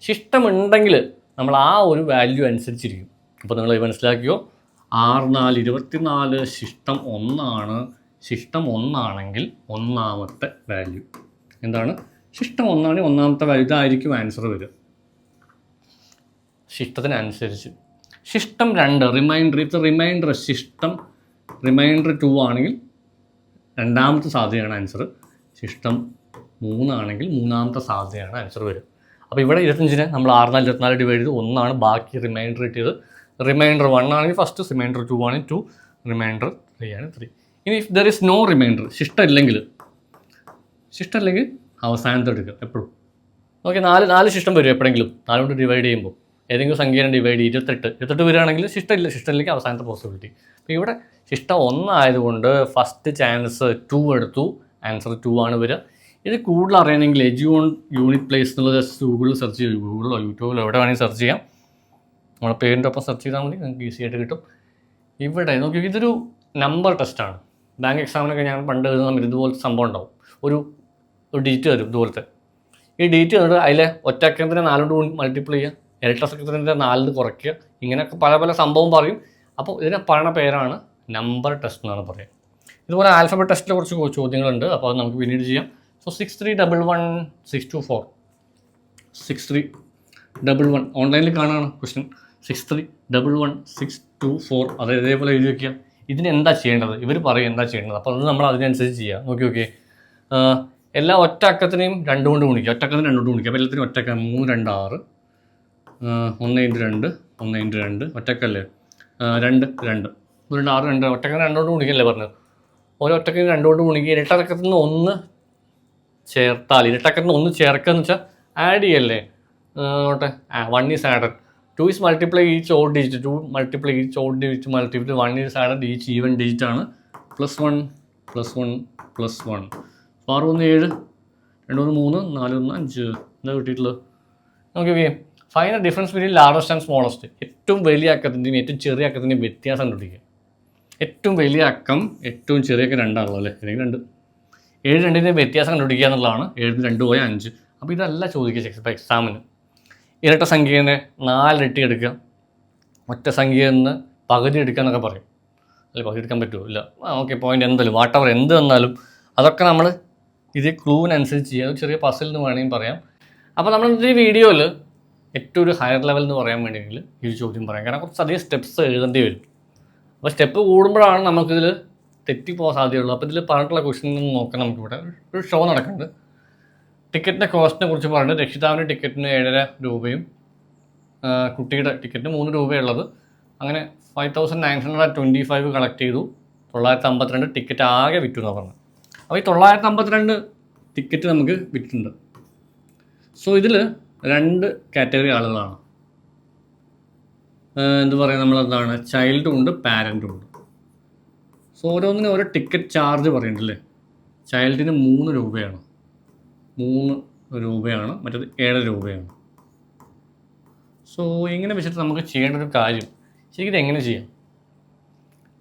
ശിഷ്ടമുണ്ടെങ്കിൽ നമ്മൾ ആ ഒരു വാല്യൂ അനുസരിച്ചിരിക്കും. അപ്പോൾ നിങ്ങൾ മനസ്സിലാക്കിയോ? ആറ് നാല് ഇരുപത്തിനാല് ശിഷ്ടം ഒന്നാണ്. ശിഷ്ടം ഒന്നാണെങ്കിൽ ഒന്നാമത്തെ വാല്യൂ എന്താണ്? ശിഷ്ടം ഒന്നാണെങ്കിൽ ഒന്നാമത്തെ വാല്യൂ ഇതായിരിക്കും ആൻസർ വരിക. ശിഷ്ടത്തിനനുസരിച്ച്. ശിഷ്ടം രണ്ട് റിമൈൻഡർ ഇത് റിമൈൻഡർ ശിഷ്ടം റിമൈൻഡർ ടു ആണെങ്കിൽ രണ്ടാമത്തെ സാധ്യതയാണ് ആൻസർ ശിഷ്ടം മൂന്നാണെങ്കിൽ മൂന്നാമത്തെ സാധ്യതയാണ് ആൻസർ വരും അപ്പോൾ ഇവിടെ ഇരുപത്തഞ്ചിന് നമ്മൾ ആറ് നാല് ഇരുപത്തിനാല് ഡിവൈഡ് ചെയ്ത് ഒന്നാണ് ബാക്കി റിമൈൻഡർ കിട്ടിയത്. റിമൈൻഡർ വൺ ആണെങ്കിൽ ഫസ്റ്റ് റിമൈൻഡർ ടു ആണ് ടു റിമൈൻഡർ ത്രീ ആണ് ത്രീ ഇനി if there is no remainder ശിഷ്ടം ഇല്ലെങ്കിൽ ശിഷ്ടം ഇല്ലെങ്കിൽ അവസാനത്തെ എടുക്കുക എപ്പോഴും. ഓക്കെ നാല് നാല് ശിഷ്ടം വരും എപ്പോഴെങ്കിലും. നാലുകൊണ്ട് ഡിവൈഡ് ചെയ്യുമ്പോൾ. ഏതെങ്കിലും സംഖ്യനെ ഡിവൈഡ് ചെയ്ത് ഇരുപത്തെട്ട് ഇരുപത്തെട്ട് വരികയാണെങ്കിൽ ശിഷ്ടമില്ല ശിഷ്ടമില്ലെങ്കിൽ അവസാനത്തെ പോസിബിലിറ്റി അപ്പോൾ ഇവിടെ ശിഷ്ടം ഒന്നായതുകൊണ്ട് ഫസ്റ്റ് ചാൻസ് ടു എടുത്തു ആൻസർ ടു ആണ് വരിക. ഇത് കൂടുതൽ അറിയണമെങ്കിൽ എജ്യൂൺ യൂണിറ്റ് പ്ലേസ് എന്നുള്ളത് ജസ്റ്റ് ഗൂഗിളിൽ സെർച്ച് ചെയ്യും. ഗൂഗിളിലോ യൂട്യൂബിലോ എവിടെ വേണമെങ്കിൽ സെർച്ച് ചെയ്യാം. നമ്മുടെ പേരിന്റെ ഒപ്പം സെർച്ച് ചെയ്താൽ മതി നിങ്ങൾക്ക് ഈസി ആയിട്ട് കിട്ടും. ഇവിടെ നോക്കി ഇതൊരു നമ്പർ ടെസ്റ്റാണ് ബാങ്ക് എക്സാമിനൊക്കെ ഞാൻ പണ്ട് എഴുതുന്ന സമയത്ത് ഇതുപോലത്തെ സംഭവം ഉണ്ടാവും. ഒരു ഒരു ഡിജിറ്റ് വരും ഇതുപോലത്തെ. ഈ ഡിജിറ്റ് തന്നിട്ട് അതിലെ ഒറ്റക്കത്തിനെ നാലുകൊണ്ട് മൾട്ടിപ്ലൈ ചെയ്യുക. സക്കത്തിന്റെ നാലിന് കുറയ്ക്കുക. ഇങ്ങനെയൊക്കെ പല പല സംഭവം പറയും. അപ്പോൾ ഇതിനെ പറയണ പേരാണ് നമ്പർ ടെസ്റ്റ് എന്നാണ് പറയുക. ഇതുപോലെ ആൽഫബറ്റ് ടെസ്റ്റിലെ കുറച്ച് ചോദ്യങ്ങളുണ്ട്. അപ്പോൾ അത് നമുക്ക് പിന്നീട് ചെയ്യാം. So six three double one six two four six three double one ഓൺലൈനിൽ കാണാണ് question six three double one six two four അത് ഇതേപോലെ എഴുതി വയ്ക്കുക ഇതിന് എന്താ ചെയ്യേണ്ടത്? ഇവർ പറയും എന്താ ചെയ്യേണ്ടത്? അപ്പോൾ അത് നമ്മൾ അതിനനുസരിച്ച് ചെയ്യാം. നോക്കി ഓക്കെ എല്ലാ ഒറ്റ അക്കത്തിനെയും രണ്ട് കൊണ്ട് ഗുണിക്കുക. ഒറ്റക്കത്തിന് രണ്ട് കൊണ്ട് ഗുണിക്കുക. അപ്പോൾ എല്ലാത്തിനും ഒറ്റ അക്കം. മൂന്ന് രണ്ട് ആറ്. ഒന്ന് ഇന്റു രണ്ട് ഒന്ന് ഇന്റു രണ്ട് ഒറ്റക്കല്ലേ. രണ്ട് രണ്ട്. ഒരു ആറ് രണ്ട്. ഒറ്റക്കൽ രണ്ടുകൊണ്ട് ഗുണിക്കല്ലേ പറഞ്ഞത്? ഓരോ ഒറ്റക്കൽ രണ്ടുകൊണ്ട് ഗുണിക്കുക ഇരട്ടക്കത്തിൽ നിന്ന് ഒന്ന് ചേർത്താൽ ഇരട്ടക്കത്തിൽ നിന്ന് ഒന്ന് ചേർക്കുക എന്ന് വെച്ചാൽ ആഡ് ചെയ്യല്ലേ നോട്ടെ one is added two is multiply each odd digit two multiply each odd digit multiply one is added each even digit ആണ്. Plus one plus one plus one ആറ് ഒന്ന് ഏഴ് രണ്ട് ഒന്ന് മൂന്ന് നാല് ഒന്ന് അഞ്ച്. എന്താ കിട്ടിയിട്ടുള്ളത്? നമുക്ക് okay final difference between largest and smallest ഏറ്റവും വലിയ അക്കത്തിന്റെയും ഏറ്റവും ചെറിയ അക്കത്തിന്റെയും വ്യത്യാസം കണ്ടുപിടിക്കുക. ഏറ്റവും വലിയ അക്കം ഏറ്റവും ചെറിയ അക്കം രണ്ടാണല്ലോ അല്ലേ? അല്ലെങ്കിൽ രണ്ട്. ഏഴ് രണ്ടിന്റെ വ്യത്യാസം കണ്ടുപിടിക്കുക എന്നുള്ളതാണ്. ഏഴ് രണ്ട് പോയ അഞ്ച്. അപ്പോൾ ഇതല്ല ചോദിക്കുക ഇപ്പോൾ എക്സാമിന് ഇരട്ട സംഖ്യേനെ നാലിരട്ടി എടുക്കുക. ഒറ്റ സംഖ്യയിൽ നിന്ന് പകുതി എടുക്കുക എന്നൊക്കെ പറയും. അല്ല പകുതി എടുക്കാൻ പറ്റുമോ? ഇല്ല. ഓക്കെ പോയിന്റ് എന്തായാലും. വാട്ട് എവർ എന്ത് വന്നാലും. അതൊക്കെ നമ്മൾ ഇത് ക്ലൂവിനനുസരിച്ച് ചെയ്യുക ചെറിയ പസിൽ എന്ന് വേണമെങ്കിൽ പറയാം. അപ്പോൾ നമ്മൾ ഈ വീഡിയോയിൽ ഏറ്റവും ഒരു ഹയർ ലെവൽ എന്ന് പറയാൻ വേണ്ടിയെങ്കിൽ ഈ ഒരു ചോദ്യം പറയാം. കാരണം കുറച്ചധികം സ്റ്റെപ്സ് എഴുതേണ്ടി വരും. അപ്പോൾ സ്റ്റെപ്പ് കൂടുമ്പോഴാണ് നമുക്കിതിൽ തെറ്റിപ്പോകാൻ സാധ്യതയുള്ളൂ അപ്പോൾ ഇതിൽ പറഞ്ഞിട്ടുള്ള ക്വസ്റ്റ്യൻ നോക്കാം നമുക്കിവിടെ. ഒരു ഷോ നടക്കുന്നുണ്ട്. ടിക്കറ്റിന്റെ കോസ്റ്റിനെ കുറിച്ച് പറയുന്നത് രക്ഷിതാവിന്റെ ടിക്കറ്റിന് ഏഴര രൂപയും കുട്ടിയുടെ ടിക്കറ്റിന് മൂന്ന് രൂപയുള്ളത് അങ്ങനെ five thousand nine hundred twenty five collect ചെയ്തു. തൊള്ളായിരത്തി അമ്പത്തിരണ്ട് ടിക്കറ്റ് ആകെ വിറ്റു എന്നാണ് പറഞ്ഞത്. അപ്പോൾ ഈ തൊള്ളായിരത്തി അമ്പത്തിരണ്ട് ടിക്കറ്റ് നമുക്ക് വിറ്റിട്ടുണ്ട്. സോ ഇതിൽ രണ്ട് കാറ്റഗറി ആളുകളാണ്. എന്ത് പറയുക നമ്മളെന്താണ്? ചൈൽഡും ഉണ്ട് പാരന്റും ഉണ്ട് സോ ഓരോന്നിനും ഓരോ ടിക്കറ്റ് ചാർജ് പറയുന്നുണ്ടല്ലേ ചൈൽഡിന് മൂന്ന് രൂപയാണ്. മൂന്ന് രൂപയാണ് മറ്റേത് ഏഴ് രൂപയാണ്. സോ ഇങ്ങനെ വെച്ചിട്ട് നമുക്ക് ചെയ്യേണ്ട ഒരു കാര്യം. ശരിക്കും എങ്ങനെ ചെയ്യാം?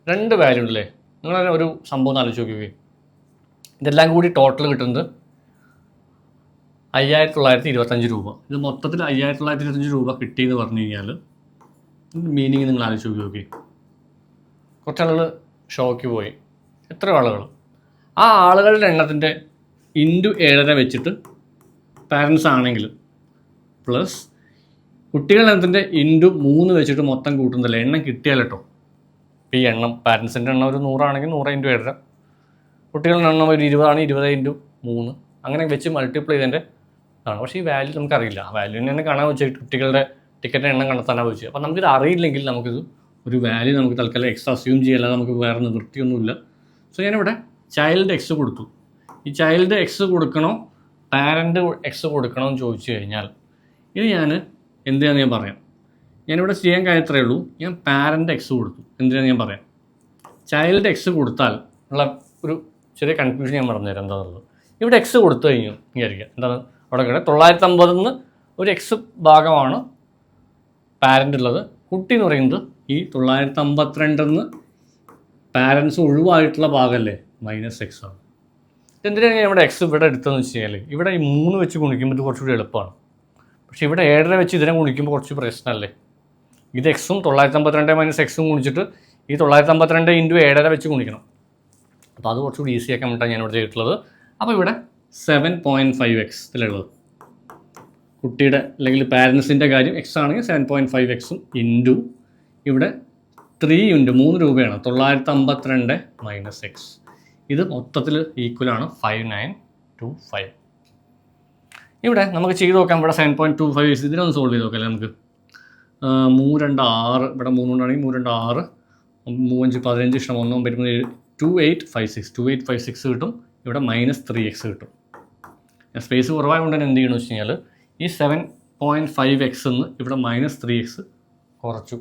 രണ്ട് വാല്യൂ ഉണ്ടല്ലേ? നിങ്ങളൊരു സംഭവം ആലോചിച്ച് നോക്കിയേ ഇതെല്ലാം കൂടി ടോട്ടൽ കിട്ടുന്നത് അയ്യായിരത്തി തൊള്ളായിരത്തി ഇരുപത്തഞ്ച് രൂപ. ഇത് മൊത്തത്തിൽ അയ്യായിരത്തി തൊള്ളായിരത്തി ഇരുപത്തഞ്ച് രൂപ കിട്ടിയെന്ന് പറഞ്ഞു കഴിഞ്ഞാൽ മീനിങ് നിങ്ങൾ ആലോചിച്ച് നോക്കി നോക്കി. കുറച്ചാളുകൾ ഷോക്ക് പോയി. എത്ര ആളുകൾ ആ ആളുകളുടെ എണ്ണത്തിന്റെ ഇന്റു ഏഴര വെച്ചിട്ട് പാരൻസ് ആണെങ്കിൽ പ്ലസ് കുട്ടികളുടെ എണ്ണത്തിന്റെ ഇന്റു മൂന്ന് വെച്ചിട്ട് മൊത്തം കൂട്ടുന്നില്ല എണ്ണം കിട്ടിയാൽ കേട്ടോ ഇപ്പോൾ ഈ എണ്ണം പാരൻസിന്റെ എണ്ണം ഒരു നൂറാണെങ്കിൽ നൂറ് ഇന്റു ഏഴര. കുട്ടികളുടെ എണ്ണം ഒരു ഇരുപതാണെങ്കിൽ ഇരുപത് ഇന്റു മൂന്ന്. അങ്ങനെ വെച്ച് മൾട്ടിപ്ലൈ ചെയ്തതിന്റെ ആണ്. പക്ഷേ ഈ വാല്യൂ നമുക്കറിയില്ല. വാല്യൂ തന്നെ കാണാൻ വെച്ചാൽ കുട്ടികളുടെ ടിക്കറ്റ് എണ്ണം കണ്ടെത്താനാണ് വെച്ചത് അപ്പോൾ നമുക്കിത് അറിയില്ലെങ്കിൽ നമുക്കിത് ഒരു വാല്യൂ നമുക്ക് തൽക്കാലം എക്സ്ട്രാ അസ്യൂം ചെയ്യാതെ നമുക്ക് വേറെ നിവൃത്തിയൊന്നുമില്ല. സോ ഞാനിവിടെ ചൈൽഡ് എക്സ് കൊടുത്തു. ഈ ചൈൽഡ് എക്സ് കൊടുക്കണോ? പാരന്റ് എക്സ് കൊടുക്കണോ എന്ന് ചോദിച്ചു കഴിഞ്ഞാൽ ഇത് ഞാൻ എന്തിനാന്ന് ഞാൻ പറയാം? ഞാനിവിടെ ചെയ്യാൻ കാര്യത്രേ ഉള്ളൂ. ഞാൻ പാരന്റ് എക്സ് കൊടുത്തു. എന്തിനാന്ന് ഞാൻ പറയാം? ചൈൽഡ് എക്സ് കൊടുത്താൽ ഉള്ള ഒരു ചെറിയ കൺഫ്യൂഷൻ ഞാൻ പറഞ്ഞുതരാം എന്താണെന്നുള്ളത് ഇവിടെ എക്സ് കൊടുത്തു കഴിഞ്ഞു. വിചാരിക്കുക. എന്താണ്? അവിടെ കിടക്കുക തൊള്ളായിരത്തി അമ്പതിൽ നിന്ന് ഒരു എക്സ് ഭാഗമാണ് പാരന്റ് ഉള്ളത്. കുട്ടി എന്ന് പറയുന്നത് ഈ തൊള്ളായിരത്തി അമ്പത്തിരണ്ടിൽ നിന്ന് പാരൻസ് ഒഴിവായിട്ടുള്ള ഭാഗമല്ലേ? മൈനസ് എക്സ് ആണ്. എന്തിനാണ് ഞാൻ ഇവിടെ എക്സ് ഇവിടെ എടുത്തതെന്ന് വെച്ച് കഴിഞ്ഞാൽ ഇവിടെ ഈ മൂന്ന് വെച്ച് ഗുണിക്കുമ്പോൾ ഇത് കുറച്ചുകൂടി എളുപ്പമാണ്. പക്ഷേ ഇവിടെ ഏഴര വെച്ച് ഇതിനെ ഗുണിക്കുമ്പോൾ കുറച്ച് പ്രശ്നമല്ലേ? ഇത് എക്സും തൊള്ളായിരത്തി അമ്പത്തിരണ്ട് മൈനസ് എക്സും ഗുണിച്ചിട്ട് ഈ തൊള്ളായിരത്തി അമ്പത്തിരണ്ട് ഇന്റു ഏഴര വെച്ച് ഗുണിക്കണം. അപ്പോൾ അത് കുറച്ചുകൂടി ഈസി ആക്കാൻ വേണ്ടിയിട്ടാണ് ഞാനിവിടെ ചെയ്തിട്ടുള്ളത്. അപ്പോൾ ഇവിടെ സെവൻ പോയിന്റ് ഫൈവ് എക്സ് ഇതിലുള്ളത് കുട്ടിയുടെ അല്ലെങ്കിൽ പാരൻസിന്റെ കാര്യം എക്സ് ആണെങ്കിൽ സെവൻ പോയിന്റ് ഫൈവ് എക്സും ഇന്റു ഇവിടെ ത്രീ ഇന്റു മൂന്ന് രൂപയാണ്. തൊള്ളായിരത്തി അമ്പത്തിരണ്ട് മൈനസ് എക്സ് ഇത് മൊത്തത്തിൽ ഈക്വലാണ് ഫൈവ് നയൻ ടു ഫൈവ് ഇവിടെ നമുക്ക് ചെയ്ത് നോക്കാം. ഇവിടെ സെവൻ പോയിന്റ് ടു ഫൈവ് ഇതിനൊന്ന് സോൾവ് ചെയ്ത് നോക്കാം നമുക്ക്? മൂന്ന് രണ്ട് ആറ്. ഇവിടെ മൂന്നുകൊണ്ടാണെങ്കിൽ മൂന്ന് രണ്ട് ആറ്. മൂവഞ്ച് പതിനഞ്ച് ഇഷ്ടം ഒന്ന് ഇരുപത് two eight five six two eight five six കിട്ടും. ഇവിടെ മൈനസ് ത്രീ എക്സ് കിട്ടും. സ്പേസ് കുറവായതുകൊണ്ട് തന്നെ എന്ത് ചെയ്യണമെന്ന് വെച്ച് കഴിഞ്ഞാൽ ഈ സെവൻ പോയിന്റ് ഫൈവ് എക്സ് എന്ന് ഇവിടെ മൈനസ് ത്രീ എക്സ് കുറച്ചു.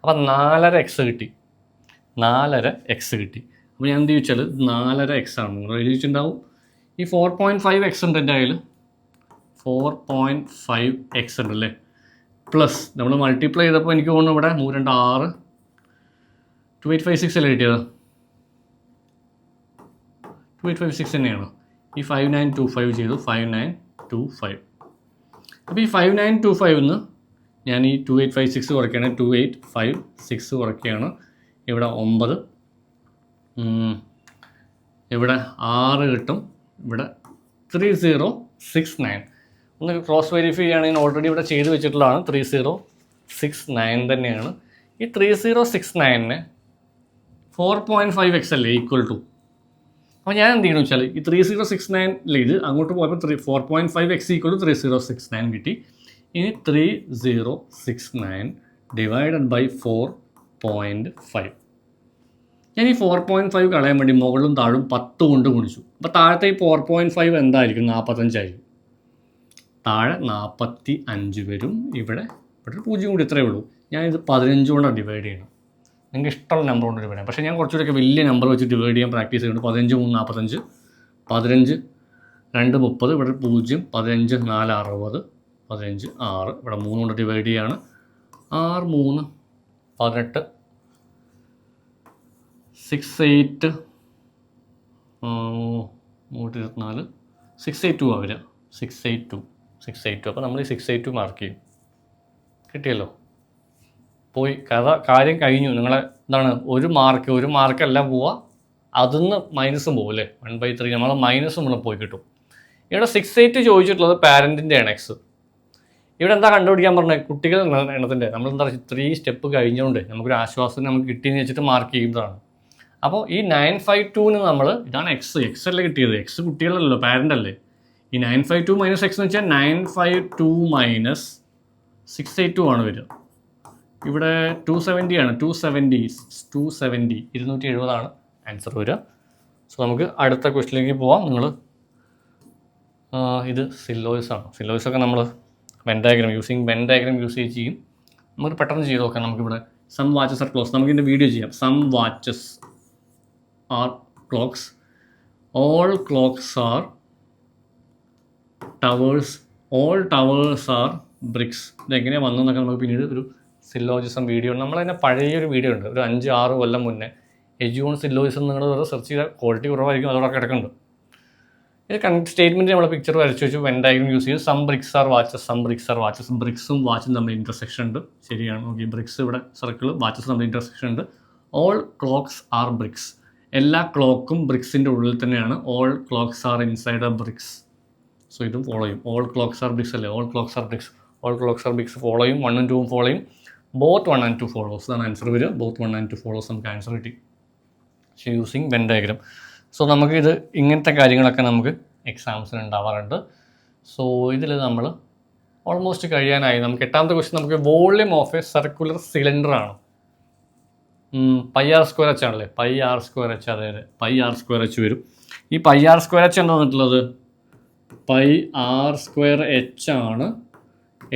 അപ്പം നാലര എക്സ് കിട്ടി. നാലര എക്സ് കിട്ടി. അപ്പോൾ ഞാൻ എന്ത് ചോദിച്ചാൽ നാലര എക്സ് ആണ്. നിങ്ങൾ എഴുതിയിട്ടുണ്ടാവും. ഈ ഫോർ പോയിന്റ് ഫൈവ് എക്സ് ഉണ്ട് എന്റെ കയ്യിൽ ഫോർ പോയിന്റ് ഫൈവ് എക്സ് ഉണ്ട് അല്ലേ? പ്ലസ് നമ്മൾ മൾട്ടിപ്ലൈ ചെയ്തപ്പോൾ എനിക്ക് തോന്നുന്നു ഇവിടെ നൂറ് രണ്ട് ആറ്. ടു എയ്റ്റ് ഫൈവ് സിക്സ് അല്ലേ കിട്ടിയത്? ടു എയ്റ്റ് ഫൈവ് സിക്സ് തന്നെയാണ്. ഈ ഫൈവ് നയൻ ടു ഫൈവ് ചെയ്തു. ഫൈവ് നയൻ ടു ഫൈവ് അപ്പോൾ ഈ ഫൈവ് നയൻ ടു ഫൈവ് എന്ന് ഞാൻ ഈ ടു എയ്റ്റ് ഫൈവ് സിക്സ് കുറയ്ക്കുകയാണ്. ടു എയ്റ്റ് ഫൈവ് സിക്സ് കുറയ്ക്കുകയാണ്. ഇവിടെ ഒമ്പത്. ഇവിടെ ആറ് കിട്ടും. ഇവിടെ ത്രീ സീറോ സിക്സ് നയൻ ഒന്ന് ക്രോസ് വെരിഫൈ ചെയ്യുകയാണെങ്കിൽ ഓൾറെഡി ഇവിടെ ചെയ്ത് വെച്ചിട്ടുള്ളതാണ്. ത്രീ സീറോ സിക്സ് നയൻ തന്നെയാണ്. ഈ ത്രീ സീറോ സിക്സ് നയനിന് ഫോർ പോയിന്റ് ഫൈവ് എക്സ് അല്ലേ? ഈക്വൽ ടു അപ്പോൾ ഞാൻ എന്ത് ചെയ്യണമെന്ന് വെച്ചാൽ ഈ ത്രീ സീറോ സിക്സ് നയൻ ഇത് അങ്ങോട്ട് പോയപ്പോൾ three four point five X equal three zero six nine കിട്ടി. ഇനി three zero six nine divided by four point five ഞാൻ ഈ ഫോർ പോയിന്റ് ഫൈവ് കളയാൻ വേണ്ടി മുകളിലും താഴും പത്ത് കൊണ്ട് ഗുണിച്ചു. അപ്പോൾ താഴത്തെ ഈ ഫോർ പോയിന്റ് ഫൈവ് എന്തായിരിക്കും? നാൽപ്പത്തഞ്ചായിരിക്കും താഴെ നാൽപ്പത്തി അഞ്ച് വരും. ഇവിടെ ഇവിടെ പൂജ്യം കൂടി ഇത്രയേ ഉള്ളൂ. ഞാനിത് പതിനഞ്ച് കൊണ്ടാണ് ഡിവൈഡ് ചെയ്യണം. നിങ്ങൾക്ക് ഇഷ്ടമുള്ള നമ്പർ കൊണ്ട് ഡിവൈഡ് ചെയ്യാം പക്ഷേ ഞാൻ കുറച്ചുകൂടെയൊക്കെ വലിയ നമ്പർ വെച്ച് ഡിവൈഡ് ചെയ്യാൻ പ്രാക്ടീസ് ചെയ്യുന്നുണ്ട്. പതിനഞ്ച് മൂന്ന് നാൽപ്പത്തഞ്ച് പതിനഞ്ച് രണ്ട് മുപ്പത് ഇവിടെ പൂജ്യം പതിനഞ്ച് നാല് അറുപത് പതിനഞ്ച് ആറ്. ഇവിടെ മൂന്ന് കൊണ്ട് ഡിവൈഡ് ചെയ്യാണ്. ആറ് മൂന്ന് പതിനെട്ട് സിക്സ് എയ്റ്റ് നൂറ്റി ഇരുപത്തിനാല്. സിക്സ് എയ്റ്റ് ടു ആവില്ല six eight two six eight two അപ്പോൾ നമ്മൾ ഈ സിക്സ് എയ്റ്റ് ടു മാർക്ക് ചെയ്യും. കിട്ടിയല്ലോ? പോയി. കഥ കാര്യം കഴിഞ്ഞു. നിങ്ങളെ എന്താണ് ഒരു മാർക്ക് ഒരു മാർക്കല്ല പോവുക അതിന്ന് മൈനസും പോകും അല്ലേ? വൺ ബൈ ത്രീ നമ്മൾ മൈനസും നമ്മൾ പോയി കിട്ടും. ഇവിടെ സിക്സ് എയ്റ്റ് ചോദിച്ചിട്ടുള്ളത് പാരന്റിന്റെ ആണ് എക്സ് ഇവിടെ എന്താ കണ്ടുപിടിക്കാൻ പറഞ്ഞത് കുട്ടികൾ എണ്ണ- എണ്ണത്തിന്റെ നമ്മൾ എന്താ ത്രീ സ്റ്റെപ്പ് കഴിഞ്ഞുകൊണ്ട് നമുക്കൊരു ആശ്വാസം നമുക്ക് കിട്ടിയെന്ന് വെച്ചിട്ട് മാർക്ക് ചെയ്യുന്നതാണ്. അപ്പോൾ ഈ നയൻ ഫൈവ് ടുവിന് നമ്മൾ ഇതാണ് എക്സ് എക്സ് അല്ലേ കിട്ടിയത്? എക്സ് കുട്ടികളല്ലല്ലോ പാരന്റ് അല്ലേ? ഈ nine five two minus X എന്ന് വെച്ചാൽ nine five two minus six eight two ആണ് വരിക. ഇവിടെ ടു സെവന്റി ആണ്. ടു സെവന്റി ടു സെവന്റി ഇരുന്നൂറ്റി എഴുപതാണ് ആൻസർ വരിക. സോ നമുക്ക് അടുത്ത ക്വസ്റ്റിലേക്ക് പോവാം. നിങ്ങൾ ഇത് സില്ലോയിസ് ആണ്. സില്ലോയിസ് ഒക്കെ നമ്മൾ Venn diagram using Venn use ചെയ്ത് ചെയ്യും. നമുക്ക് പെട്ടെന്ന് ചെയ്ത് നോക്കാം. നമുക്കിവിടെ സം വാച്ചസ് ആർ ക്ലോസ് നമുക്കിതിന്റെ വീഡിയോ ചെയ്യാം. Some watches are clocks all clocks are towers all towers are bricks ഇതെങ്ങനെയാണ് വന്നതെന്നൊക്കെ നമുക്ക് പിന്നീട് ഒരു സില്ലോജിസം വീഡിയോ ഉണ്ട് നമ്മളതിനെ പഴയൊരു വീഡിയോ ഉണ്ട്. ഒരു അഞ്ച് ആറ് കൊല്ലം മുന്നേ. എജുവോൺ സില്ലോജിസം നിങ്ങൾ വേറെ സെർച്ച് ചെയ്താൽ ക്വാളിറ്റി കുറവായിരിക്കും അതോടെ കിടക്കുന്നുണ്ട്. ഇത് കൺ സ്റ്റേറ്റ്മെന്റ് നമ്മൾ പിക്ചർ വരച്ച് വെച്ച്. വെൻ യൂസ് ചെയ്യും some bricks are watches some bricks are watches ബ്രിക്സും വാച്ചും തമ്മിൽ ഇന്റർസെക്ഷൻ ഉണ്ട്. ശരിയാണ്. ഓക്കെ ബ്രിക്സ് ഇവിടെ സർക്കിൾ വാച്ചസ് തമ്മിൽ ഇന്റർസെക്ഷൻ ഉണ്ട്. ഓൾ ക്ലോക്സ് ആർ ബ്രിക്സ് എല്ലാ ക്ലോക്കും ബ്രിക്സിന്റെ ഉള്ളിൽ തന്നെയാണ്. All clocks are inside a bricks so ഇതും ഫോളോ ചെയ്യും. ഓൾ ക്ലോക്സ് ആർ ബ്രിക്സ് അല്ലേ? All clocks are bricks all clocks are bricks follow ചെയ്യും. വണ്ണും ടൂവും ഫോളോ ചെയ്യും. Both one and two follows ഇതാണ് ആൻസർ വരിക. Both one and two follows നമുക്ക് ആൻസർ കിട്ടി. യൂസിങ് വെൻ ഡയഗ്രാം സോ നമുക്ക് ഇത് ഇങ്ങനത്തെ കാര്യങ്ങളൊക്കെ നമുക്ക് എക്സാംസിന് ഉണ്ടാവാറുണ്ട്. സോ ഇതിൽ നമ്മൾ ഓൾമോസ്റ്റ് കഴിയാനായി. നമുക്ക് എട്ടാമത്തെ ക്വസ്റ്റ്യൻ നമുക്ക് volume of a circular cylinder ആണ്. പൈ ആർ സ്ക്വയർ എച്ച് ആണല്ലേ? പൈ ആർ സ്ക്വയർ എച്ച് അതെ അതെ പൈ ആർ സ്ക്വയർ എച്ച് വരും. ഈ പൈ ആർ സ്ക്വയർ എച്ച് എന്താ വന്നിട്ടുള്ളത്? പൈ ആർ സ്ക്വയർ എച്ച് ആണ്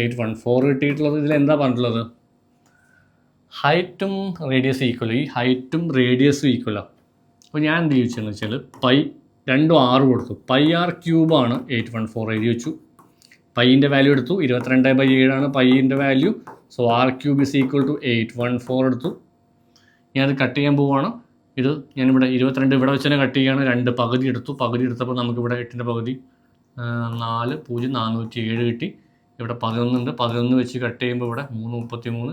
എയ്റ്റ് വൺ ഫോർ കിട്ടിയിട്ടുള്ളത്. ഇതിൽ എന്താ പറഞ്ഞിട്ടുള്ളത്? ഹൈറ്റും റേഡിയസ് ഈക്വൽ. ഈ ഹൈറ്റും റേഡിയസും ഈക്വലാണ് അപ്പോൾ ഞാൻ എന്ത് ചോദിച്ചതെന്ന് വെച്ചാൽ പൈ രണ്ടും ആറ് കൊടുത്തു. പൈ ആർ ക്യൂബാണ് എയ്റ്റ് വൺ ഫോർ എഴുതി വെച്ചു. പൈന്റെ വാല്യൂ എടുത്തു. ഇരുപത്തിരണ്ട് ബൈ ഏഴാണ് പൈന്റെ value so r cube is equal to eight one four എടുത്തു. ഞാനത് കട്ട് ചെയ്യാൻ പോവുകയാണ് ഇത് ഞാനിവിടെ ഇരുപത്തിരണ്ട് ഇവിടെ വെച്ച് തന്നെ കട്ട് ചെയ്യുകയാണ്. രണ്ട് പകുതി എടുത്തു. പകുതി എടുത്തപ്പോൾ നമുക്കിവിടെ എട്ടിന്റെ പകുതി നാല് പൂജ്യം നാനൂറ്റി ഏഴ് കിട്ടി. ഇവിടെ പതിനൊന്നുണ്ട്. പതിനൊന്ന് വെച്ച് കട്ട് ചെയ്യുമ്പോൾ ഇവിടെ മൂന്ന് മുപ്പത്തി മൂന്ന്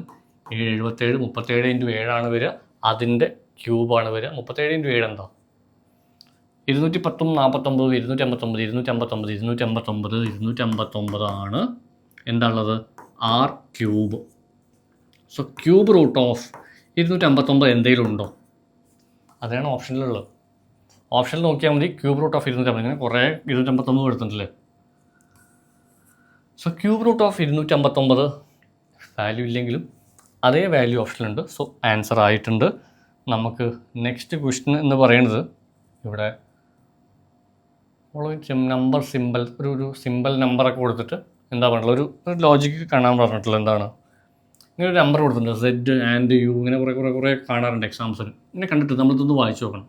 ഏഴ് എഴുപത്തേഴ് മുപ്പത്തേഴ് ഇന്റു ഏഴാണ് വരിക. അതിന്റെ ക്യൂബാണ് വരിക. മുപ്പത്തേഴ് ഇന്റു ഏഴ് എന്താ? ഇരുന്നൂറ്റി പത്തും നാൽപ്പത്തൊമ്പത് ഇരുന്നൂറ്റി അമ്പത്തൊമ്പത് ഇരുന്നൂറ്റി അമ്പത്തൊമ്പത് ഇരുന്നൂറ്റി അമ്പത്തൊമ്പത് ഇരുന്നൂറ്റി അമ്പത്തൊമ്പതാണ് എന്താ ഉള്ളത് r cube. So cube root of ഇരുന്നൂറ്റി അമ്പത്തൊമ്പത് എന്തെങ്കിലും ഉണ്ടോ? അതാണ് ഓപ്ഷനിലുള്ളത്. ഓപ്ഷൻ നോക്കിയാൽ മതി. ക്യൂബ് റൂട്ട് ഓഫ് ഇരുന്നൂറ്റമ്പത്. ഇങ്ങനെ കുറേ ഇരുന്നൂറ്റി അമ്പത്തൊമ്പത് എടുത്തിട്ടില്ലേ സോ ക്യൂബ് റൂട്ട് ഓഫ് ഇരുന്നൂറ്റി അമ്പത്തൊമ്പത് വാല്യൂ ഇല്ലെങ്കിലും അതേ വാല്യൂ ഓപ്ഷനിലുണ്ട് സോ ആൻസർ ആയിട്ടുണ്ട്. നമുക്ക് നെക്സ്റ്റ് ക്വസ്റ്റ്യൻ എന്ന് പറയുന്നത് ഇവിടെ നമ്പർ സിമ്പിൾ ഒരു ഒരു സിമ്പിൾ നമ്പറൊക്കെ കൊടുത്തിട്ട് എന്താ പറഞ്ഞിട്ടുള്ളത്? ഒരു ലോജിക്ക് കാണാൻ പറഞ്ഞിട്ടുള്ളത് എന്താണ്? ഇങ്ങനെ ഒരു നമ്പർ കൊടുത്തിട്ടുണ്ട്. സെഡ് ആൻഡ് യു ഇങ്ങനെ കുറേ കുറേ കുറേ കാണാറുണ്ട് എക്സാംസിന് ഇങ്ങനെ കണ്ടിട്ട് നമ്മളിതൊന്ന് വായിച്ചു നോക്കണം.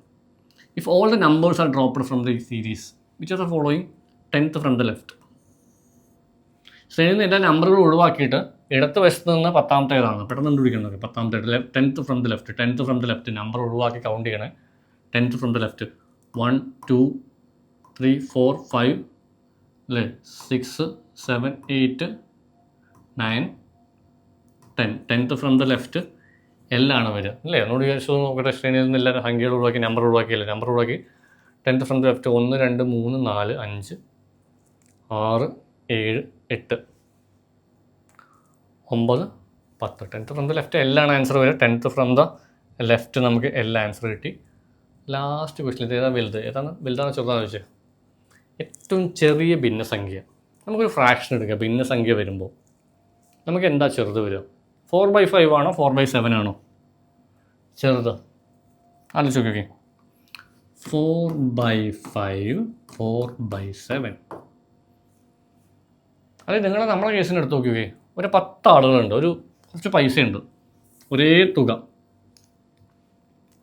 If all the numbers are dropped from the series which are the following tenth from the left ശ്രേണിയിൽ നിന്ന് എല്ലാ നമ്പറുകൾ ഒഴിവാക്കിയിട്ട് ഇടത്ത് വശത്ത് നിന്ന് പത്താമത്തേതാണ്. പെട്ടെന്ന് കണ്ടുപിടിക്കുന്നത് പത്താമത്തെ tenth from the left tenth from the left number ഒഴിവാക്കി കൗണ്ട് ചെയ്യണേ. Tenth from the left one two three four five അല്ലേ six seven eight nine ten tenth from the left എല്ലാണ് വരിക. അല്ലേ എന്നോട് വിചാരിച്ചു നോക്കട്ടെ. ശ്രേണിയിൽ നിന്ന് എല്ലാ സംഖ്യകൾ ഒഴിവാക്കി നമ്പർ ഒഴിവാക്കിയല്ലേ? നമ്പർ ഒഴിവാക്കി. ടെൻത്ത് ഫ്രം ദ ലെഫ്റ്റ് ഒന്ന് രണ്ട് മൂന്ന് നാല് അഞ്ച് ആറ് ഏഴ് എട്ട്. ഒമ്പത് പത്ത് ടെൻത്ത് ഫ്രം ദ ലെഫ്റ്റ് എല്ലാണ് ആൻസർ വരിക. ടെൻത്ത് ഫ്രം ദ ലെഫ്റ്റ് നമുക്ക് എല്ലാ ആൻസർ കിട്ടി. ലാസ്റ്റ് ക്വസ്റ്റിൻ ഇത് ഏതാണ് വലുത്? ഏതാണ്? വലുതാണ് ചെറുതാണ് ചോദിച്ചത് ഏറ്റവും ചെറിയ ഭിന്നസംഖ്യ. നമുക്കൊരു ഫ്രാക്ഷൻ എടുക്കുക ഭിന്നസംഖ്യ വരുമ്പോൾ നമുക്ക് എന്താ ചെറുത് വരിക? ഫോർ ബൈ ഫൈവ് ആണോ? ഫോർ ബൈ സെവൻ ആണോ? ചെറുത്. ആലോചിച്ച് നോക്കിയോക്കെ four by five four by seven അതെ നിങ്ങൾ നമ്മളെ കേസിന് എടുത്ത് നോക്കിയേ. ഒരു പത്ത് ആളുകളുണ്ട്. ഒരു കുറച്ച് പൈസയുണ്ട്. ഒരേ തുക.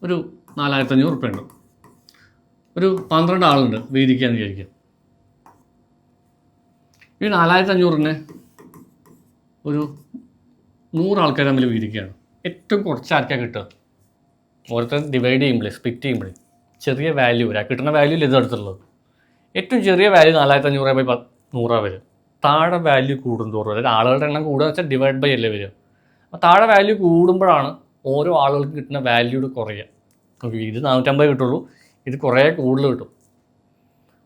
ഒരു നാലായിരത്തി അഞ്ഞൂറ് ഉറുപ്പ്യ ഉണ്ട് ഒരു പന്ത്രണ്ട് ആളുണ്ട് വേദിക്കാന്ന് വിചാരിക്കുക. ഈ നാലായിരത്തി അഞ്ഞൂറിനെ ഒരു നൂറ് ആൾക്കാർ തമ്മിൽ വീതിക്കുകയാണ് ഏറ്റവും കുറച്ച് ആർക്കാണ് കിട്ടുക. ഓരോരുത്തർ ഡിവൈഡ് ചെയ്യുമ്പോൾ സ്പ്ലിറ്റ് ചെയ്യുമ്പോൾ ചെറിയ വാല്യൂ വരാം. കിട്ടുന്ന വാല്യൂ ഇത് ഇതെടുത്തുള്ളത് ഏറ്റവും ചെറിയ വാല്യൂ നാലായിരത്തി അഞ്ഞൂറ് ബൈ പത്ത് നൂറാണ് വരും താഴെ വാല്യൂ കൂടുന്തോറും അതായത് ആളുകളുടെ എണ്ണം കൂടുക വെച്ചാൽ ഡിവൈഡ് ബൈ അല്ലേ വരിക? അപ്പോൾ താഴെ വാല്യൂ കൂടുമ്പോഴാണ് ഓരോ ആളുകൾക്ക് കിട്ടുന്ന വാല്യൂട് കുറയുക. ഓക്കെ ഇത് നാനൂറ്റമ്പത് കിട്ടുള്ളൂ. ഇത് കുറേ കൂടുതൽ കിട്ടും.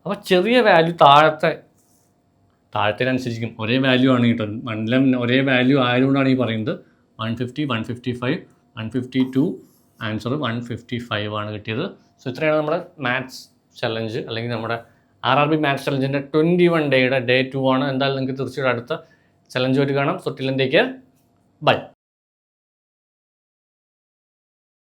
അപ്പോൾ ചെറിയ വാല്യൂ താഴത്തെ താഴത്തേനനുസരിച്ചിരിക്കും ഒരേ വാല്യൂ ആണ് കിട്ടുന്നത് മണ്ഡലം ഒരേ വാല്യൂ ആയതുകൊണ്ടാണ് ഈ പറയുന്നത്. One fifty one fifty five one fifty two answer one fifty five ആണ് കിട്ടിയത്. സോ ഇത്രയാണ് നമ്മുടെ മാത്സ് ചലഞ്ച് അല്ലെങ്കിൽ നമ്മുടെ ആർ ആർ ബി മാത്സ് ചലഞ്ചിന്റെ ട്വന്റി വൺ ഡേയുടെ ഡേ ടു ആണ്. എന്തായാലും നിങ്ങൾക്ക് തീർച്ചയായിട്ടും അടുത്ത ചലഞ്ച് ഒരു കാണാം. So ടില്ലൻ by